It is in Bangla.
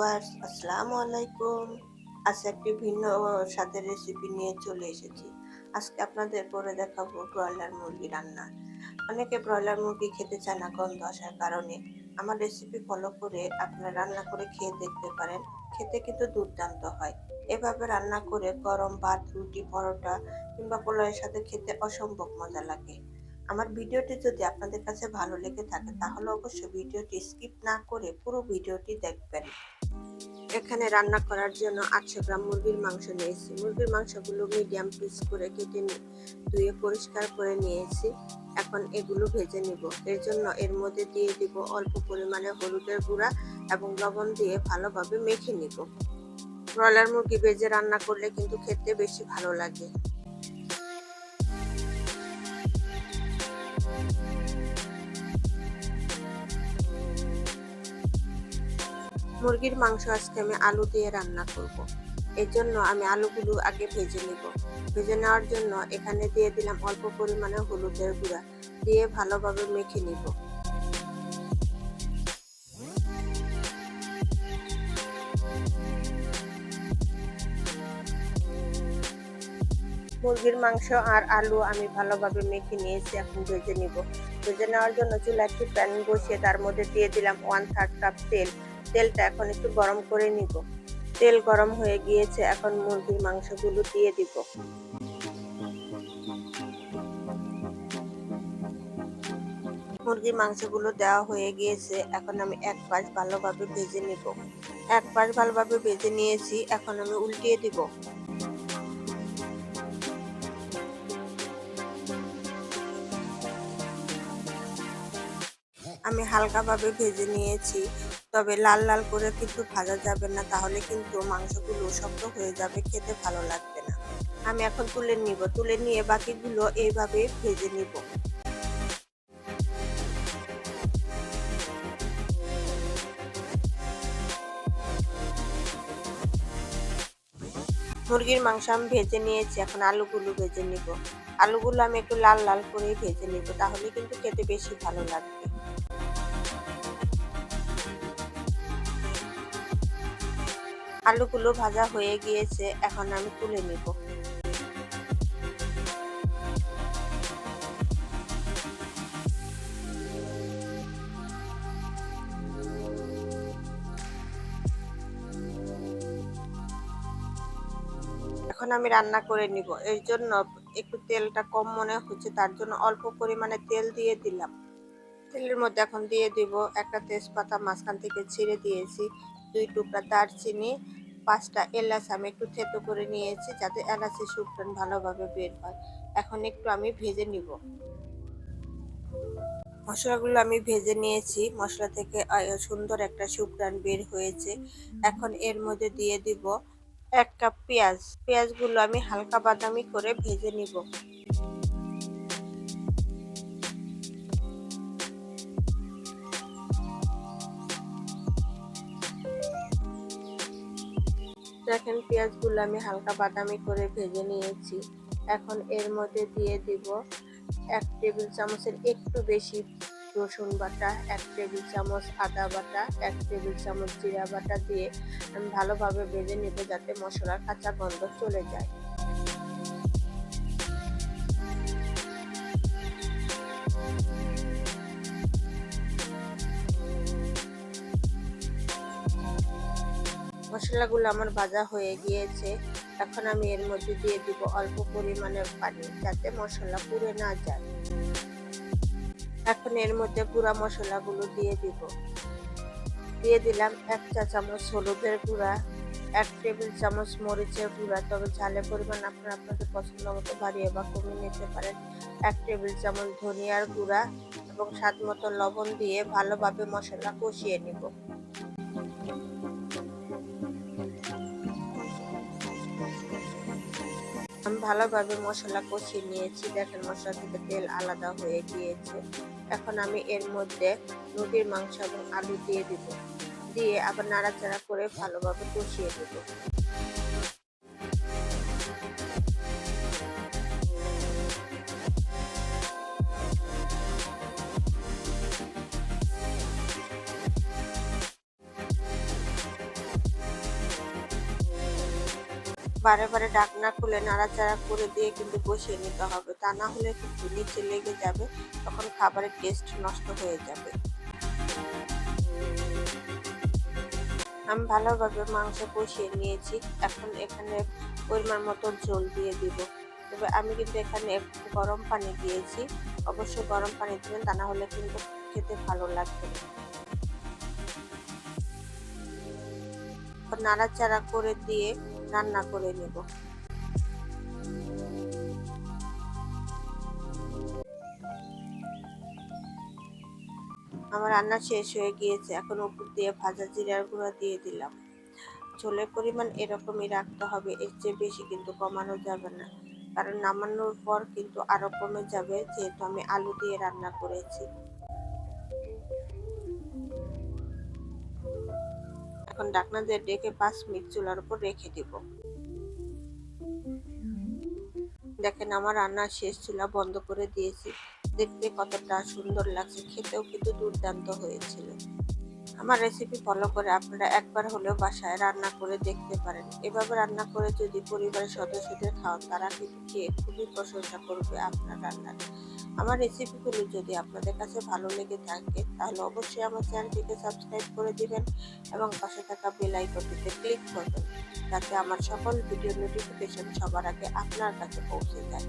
ভিউয়ার্স আসসালামু আলাইকুম। আজ একটি ভিন্ন স্বাদের রেসিপি নিয়ে চলে এসেছি। আজকে আপনাদের করে দেখাবো ব্রয়লার মুরগি রান্না। অনেকে ব্রয়লার মুরগি খেতে চায় না গন্ধ আসার কারণে। আমার রেসিপি ফলো করে আপনারা রান্না করে খেয়ে দেখতে পারেন। খেতে কিন্তু দুর্দান্ত হয়। এভাবে রান্না করে গরম ভাত, রুটি, পরোটা কিংবা পোলাওয়ের সাথে খেতে অসম্ভব মজা লাগে। আমার ভিডিওটি যদি আপনাদের কাছে ভালো লেগে থাকে, তাহলে অবশ্যই ভিডিওটি স্কিপ না করে পুরো ভিডিওটি দেখবেন। এখানে রান্না করার জন্য আটশো গ্রাম মুরগির মাংস নিয়েছি। মুরগির মাংসগুলো মিডিয়াম পিস করে কেটে ধুয়ে পরিষ্কার করে নিয়েছি। এখন এগুলো ভেজে নিব। এর জন্য এর মধ্যে দিয়ে দিব অল্প পরিমাণে হলুদের গুঁড়া এবং লবণ দিয়ে ভালোভাবে মেখে নিব। ব্রয়লার মুরগি ভেজে রান্না করলে কিন্তু খেতে বেশি ভালো লাগে। মুরগির মাংস আজকে আমি আলু দিয়ে রান্না করব। এর জন্য আমি আলুগুলো আগে ভেজে নিব। ভেজে নেওয়ার জন্য এখানে দিয়ে দিলাম অল্প পরিমাণে হলুদের গুঁড়া। দিয়ে ভালোভাবে মেখে নিব। মুরগির মাংস আর আলু আমি ভালোভাবে মেখে নিয়েছি, এখন ভেজে নিব। ভেজে নেওয়ার জন্য চুলা একটি প্যান বসিয়ে তার মধ্যে দিয়ে দিলাম ওয়ান থার্ড কাপ তেল। তেলটা এখন একটু গরম করে নিব। তেল গরম হয়ে গিয়েছে, এখন মুরগির মাংসগুলো দিয়ে দিব। মুরগির মাংসগুলো দেওয়া হয়ে গিয়েছে, এখন আমি এক পাশ ভালোভাবে ভেজে নিব। এক পাশ ভালোভাবে ভেজে নিয়েছি, এখন আমি উল্টিয়ে দিব। আমি হালকাভাবে ভেজে নিয়েছি। তবে লাল লাল করে কিন্তু ভাজা যাবে না, তাহলে কিন্তু মাংসগুলো শক্ত হয়ে যাবে, খেতে ভালো লাগবে না। আমি এখন তুলে নিব, তুলে নিয়ে বাকিগুলো এইভাবে ভেজে নিব। মুরগির মাংস আমি ভেজে নিয়েছি, এখন আলুগুলো ভেজে নিব। আলুগুলো আমি একটু লাল লাল করে ভেজে নিব, তাহলে কিন্তু খেতে বেশি ভালো লাগবে। আলুগুলো ভাজা হয়ে গিয়েছে, এখন আমি তুলে নিব। এখন আমি রান্না করে নিব। এর জন্য একটু তেলটা কম মনে হচ্ছে, তার জন্য অল্প পরিমাণে তেল দিয়ে দিলাম। তেলের মধ্যে এখন দিয়ে দিব একটা তেজপাতা মাঝখান থেকে ছিঁড়ে দিয়েছি, দুই টুকরা দারচিনি পাঁচটা এলাচ আমি একটু থেতো করে নিয়েছি যাতে এলাচের সুপটান ভালোভাবে বের হয়। এখন একটু আমি ভেজে নিব। মশলাগুলো আমি ভেজে নিয়েছি। মশলা থেকে সুন্দর একটা সুপটান বের হয়েছে। এখন এর মধ্যে দিয়ে দিব এক কাপ পেঁয়াজ। পেঁয়াজগুলো আমি হালকা বাদামি করে ভেজে নিব। দেখেন পেঁয়াজগুলো আমি হালকা বাদামি করে ভেজে নিয়েছি। এখন এর মধ্যে দিয়ে দিব এক টেবিল চামচের একটু বেশি রসুন বাটা, এক টেবিল চামচ আদা বাটা, এক টেবিল চামচ জিরা বাটা দিয়ে আমি ভালোভাবে ভেজে নেব যাতে মশলার কাঁচা গন্ধ চলে যায়। মশলাগুলো আমার ভাজা হয়ে গিয়েছে, এখন আমি এর মধ্যে দিয়ে দিব অল্প পরিমাণে পানি যাতে মশলা পুড়ে না যায়। এখন এর মধ্যে গুঁড়া মশলাগুলো দিয়ে দিব। দিয়ে দিলাম এক চা চামচ হলুদের গুঁড়া, এক টেবিল চামচ মরিচের গুঁড়া, তবে ঝালের পরিমাণ আপনারা আপনাদের পছন্দ মতো বাড়িয়ে বা কমিয়ে নিতে পারেন। এক টেবিল চামচ ধনিয়ার গুঁড়া এবং স্বাদ মতো লবণ দিয়ে ভালোভাবে মশলা কষিয়ে নিব। আমি ভালোভাবে মশলা কষিয়ে নিয়েছি। দেখেন মশলা থেকে তেল আলাদা হয়ে গিয়েছে। এখন আমি এর মধ্যে মুরগির মাংস এবং আলু দিয়ে দিব। দিয়ে আবার নাড়াচাড়া করে ভালোভাবে কষিয়ে দেব বারে বারে ডাকনা খুলে নাড়াচাড়া করে দিয়ে কিন্তু বসিয়ে নিতে হবে। তা না হলে কিন্তু নিচে লেগে যাবে, তখন খাবারের টেস্ট নষ্ট হয়ে যাবে। আমি ভালোভাবে মাংস কষিয়ে নিয়েছি। এখন এখানে পরিমাণ মতো জল দিয়ে দিব। তবে আমি কিন্তু এখানে গরম পানি দিয়েছি। অবশ্যই গরম পানি দিবেন, তা না হলে কিন্তু খেতে ভালো লাগবে নাড়াচাড়া করে দিয়ে রান্না করে নেব। আমার রান্না শেষ হয়ে গিয়েছে। এখন উপর দিয়ে ভাজা জিরার গুঁড়া দিয়ে দিলাম। ঝোলের পরিমাণ এরকমই রাখতে হবে। এর চেয়ে বেশি কিন্তু কমানো যাবে না। কারণ নামানোর পর কিন্তু আরও কমে যাবে, যেহেতু আমি আলু দিয়ে রান্না করেছি। এখন ডাকনা দিয়ে ডেকে পাঁচ মিনিট চুলার উপর রেখে দিব। দেখেন আমার রান্না শেষ, চুলা বন্ধ করে দিয়েছি। দেখতে কতটা সুন্দর লাগছে, খেতেও কিন্তু দুর্দান্ত হয়েছিল। আমার রেসিপি ফলো করে আপনারা একবার হলেও বাসায় রান্না করে দেখতে পারেন। এভাবে রান্না করে যদি পরিবারের সদস্যদের খাওয়ান, তারা কিন্তু খেয়ে খুবই প্রশংসা করবে আপনার রান্নার। আমার রেসিপিগুলো যদি আপনাদের কাছে ভালো লেগে থাকে, তাহলে অবশ্যই আমার চ্যানেলটিকে সাবস্ক্রাইব করে দিবেন এবং পাশে থাকা বেল আইকনটিতে ক্লিক করবেন, যাতে আমার সকল ভিডিও নোটিফিকেশন সবার আগে আপনার কাছে পৌঁছে যায়।